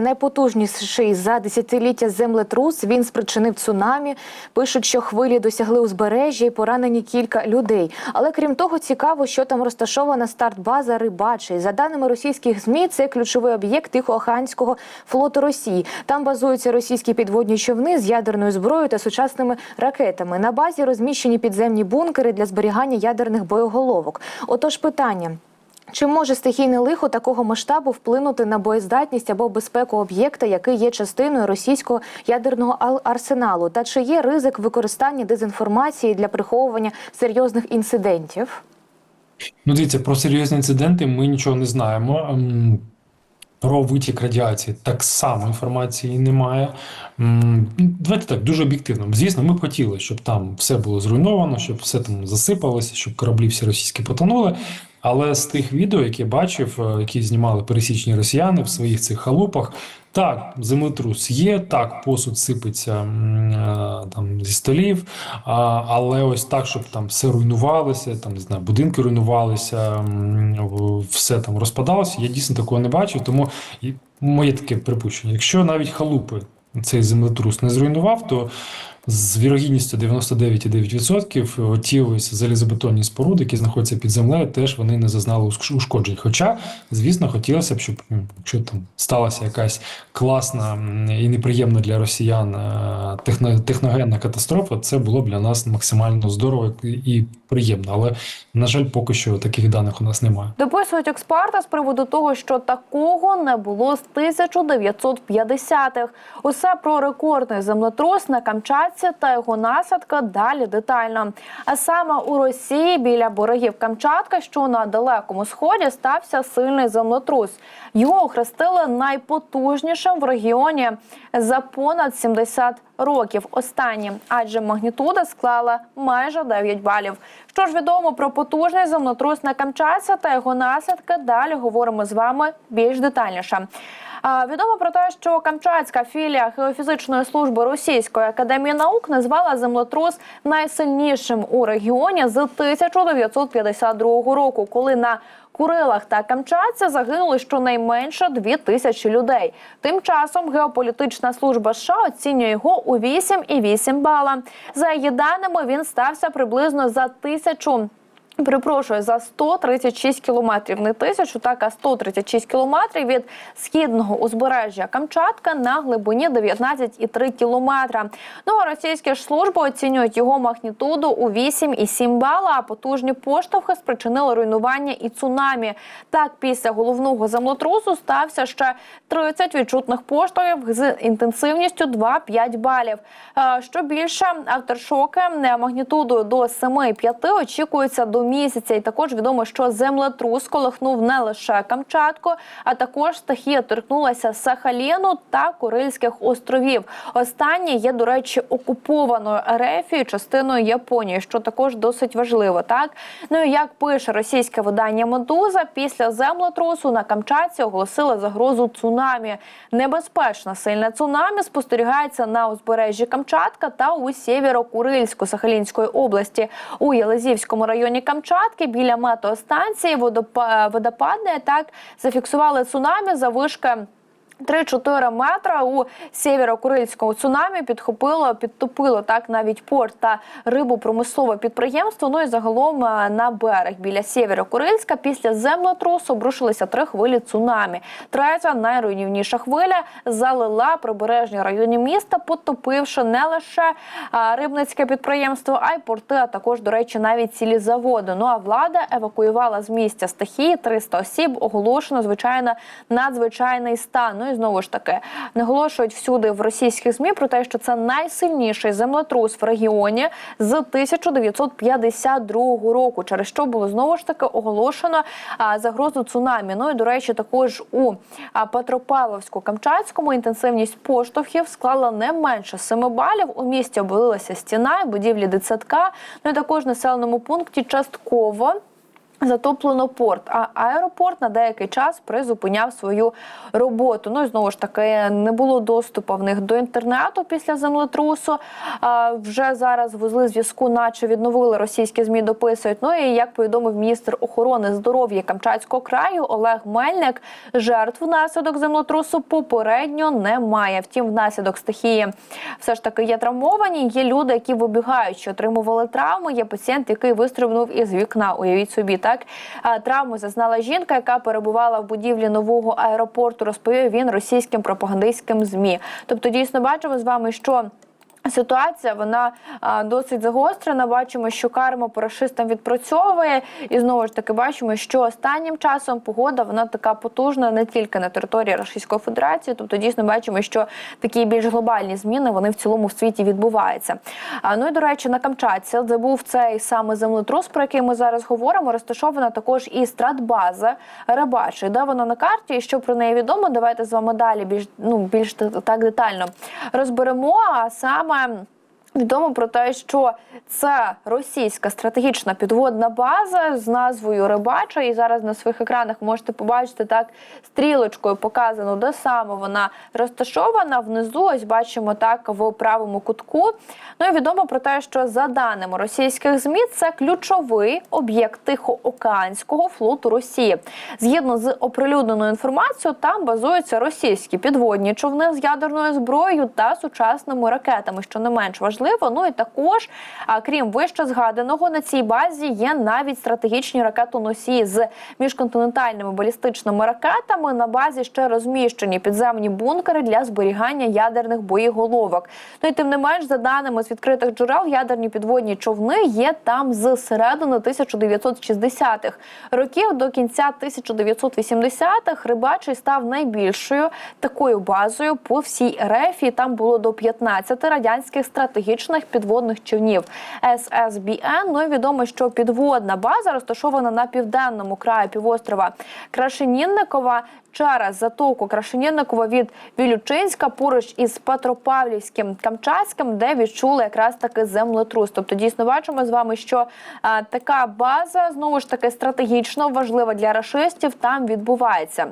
Найпотужніший за десятиліття землетрус він спричинив цунамі. Пишуть, що хвилі досягли узбережжя і поранені кілька людей. Але крім того, цікаво, що там розташована старт-база Рибачий. За даними російських змі, це ключовий об'єкт Тихоокеанського флоту Росії. Там базуються російські підводні човни з ядерною зброєю та сучасними ракетами. На базі розміщені підземні бункери для зберігання ядерних боєголовок. Отож, питання. Чи може стихійне лихо такого масштабу вплинути на боєздатність або безпеку об'єкта, який є частиною російського ядерного ал- арсеналу? Та чи є ризик використання дезінформації для приховування серйозних інцидентів? Ну, дивіться, про серйозні інциденти ми нічого не знаємо. Ем, Про витік радіації так само інформації немає. Давайте так, дуже об'єктивно. Звісно, ми б хотіли, щоб там все було зруйновано, щоб все там засипалося, щоб кораблі всі російські потонули. Але з тих відео, які бачив, е, які знімали пересічні росіяни в своїх цих халупах, так, землетрус є, так, посуд сипеться е, там зі столів, але ось так, щоб там все руйнувалося, там не знаю, будинки руйнувалися, все там розпадалося. Я дійсно такого не бачив. Тому моє таке припущення. Якщо навіть халупи цей землетрус не зруйнував, то з вірогідністю 99,9% ті ось залізобетонні споруди, які знаходяться під землею, теж вони не зазнали ушкоджень. Хоча, звісно, хотілося б, щоб якщо там сталася якась класна і неприємна для росіян е, техно, техногенна катастрофа, це було б для нас максимально здорово і приємно. Але на жаль, поки що таких даних у нас немає. Дописують експерти з приводу того, що такого не було з 1950-х. Усе про рекордний землетрус на Камчатці та його наслідки далі детально. А саме у Росії біля берегів Камчатка, що на далекому сході, стався сильний землетрус. Його охрестили найпотужнішим в регіоні за понад 70 років. Останнім, адже магнітуда склала майже 9 балів. Що ж відомо про потужний землетрус на Камчатці та його наслідки, далі говоримо з вами більш детальніше. Відомо про те, що Камчатська філія геофізичної служби Російської академії наук назвала землетрус найсильнішим у регіоні з 1952 року, коли на Курилах та Камчатці загинули щонайменше дві тисячі людей. Тим часом геополітична служба США оцінює його у 8,8 бала. За її даними, він стався приблизно за тисячу. Перепрошую за 136 кілометрів, не тисячу, так а 136 кілометрів від східного узбережжя Камчатка на глибині 19,3 кілометра. Ну а російські ж служби оцінюють його магнітуду у 8,7 бала. А потужні поштовхи спричинили руйнування і цунамі. Так, після головного землетрусу стався ще 30 відчутних поштовхів з інтенсивністю 2-5 балів. Е, Що більше, авторшоки е, магнітудою до 7,5 очікуються до місяця. І також відомо, що землетрус колихнув не лише Камчатку, а також стихія торкнулася Сахаліну та Курильських островів. Останнє є, до речі, окупованою Ерефією, частиною Японії, що також досить важливо. Так ну і як пише російське видання Медуза, після землетрусу на Камчатці оголосили загрозу цунамі. Небезпечна сильне цунамі спостерігається на узбережжі Камчатка та у Сєвєро-Курильську Сахалінської області у Єлизівському районі Камчатки біля метеостанції. Водопа- водопадне так зафіксували цунамі за вишки 3-4 метра у сєвєро-курильському цунамі підхопило, підтопило так навіть порт та рибопромислове підприємство. Ну і загалом е, на берег біля сєвєро-курильська після землетрусу обрушилися три хвилі цунамі. Третя найруйнівніша хвиля залила прибережні райони міста, потопивши не лише рибницьке підприємство, а й порти, а також, до речі, навіть цілі заводи. Ну а влада евакуювала з місця стихії 300 осіб. Оголошено звичайно надзвичайний стан. Ну знову ж таки наголошують всюди в російських змі про те, що це найсильніший землетрус в регіоні з 1952 року, через що було знову ж таки оголошено загрозу цунамі. Ну і до речі, також у Петропавловську-Камчатському інтенсивність поштовхів склала не менше 7 балів. У місті обвалилася стіна будівлі дитсадка. Ну і також населеному пункті частково. Затоплено порт, а аеропорт на деякий час призупиняв свою роботу. Ну і знову ж таки не було доступу в них до інтернету після землетрусу. А, вже зараз вузли зв'язку, наче відновили російські змі, дописують. Ну і як повідомив міністр охорони здоров'я Камчатського краю Олег Мельник, жертв внаслідок землетрусу попередньо немає. Втім, внаслідок стихії все ж таки є травмовані. Є люди, які вибігають, що отримували травми. Є пацієнт, який вистрибнув із вікна. Уявіть собі, так травму зазнала жінка, яка перебувала в будівлі нового аеропорту. Розповів він російським пропагандистським змі. Тобто, дійсно бачимо з вами, що. Ситуація вона досить загострена. Бачимо, що карма по рашистам відпрацьовує, і знову ж таки бачимо, що останнім часом погода вона така потужна не тільки на території Російської Федерації. Тобто, дійсно бачимо, що такі більш глобальні зміни вони в цілому в світі відбуваються. Ну і до речі, на Камчатці, де був цей саме землетрус, про який ми зараз говоримо, розташована також і стратбаза Рибачий. Де вона на карті? І що про неї відомо? Давайте з вами далі більш ну більш так детально розберемо. А саме. วัม Відомо про те, що це російська стратегічна підводна база з назвою Рибача. І зараз на своїх екранах можете побачити так стрілочкою показано, де саме вона розташована. Внизу ось бачимо так в правому кутку. Ну і відомо про те, що за даними російських змі, це ключовий об'єкт Тихоокеанського флоту Росії. Згідно з оприлюдненою інформацією, там базуються російські підводні човни з ядерною зброєю та сучасними ракетами, що не менш важливо. Ну і також, крім вище згаданого, на цій базі є навіть стратегічні ракетоносії з міжконтинентальними балістичними ракетами. На базі ще розміщені підземні бункери для зберігання ядерних боєголовок. Ну і тим не менш, за даними з відкритих джерел, ядерні підводні човни є там з середини 1960-х років до кінця 1980-х. Рибачий став найбільшою такою базою по всій РФ. І там було до 15 радянських стратегічних підводних човнів ССБН. Ну і відомо, що підводна база розташована на південному краї півострова Крашенінникова через затоку Крашенінникова від Вілючинська поруч із Петропавлівським Камчатським, де відчули якраз таки землетрус. Тобто дійсно бачимо з вами, що а, така база знову ж таки стратегічно важлива для рашистів там відбувається.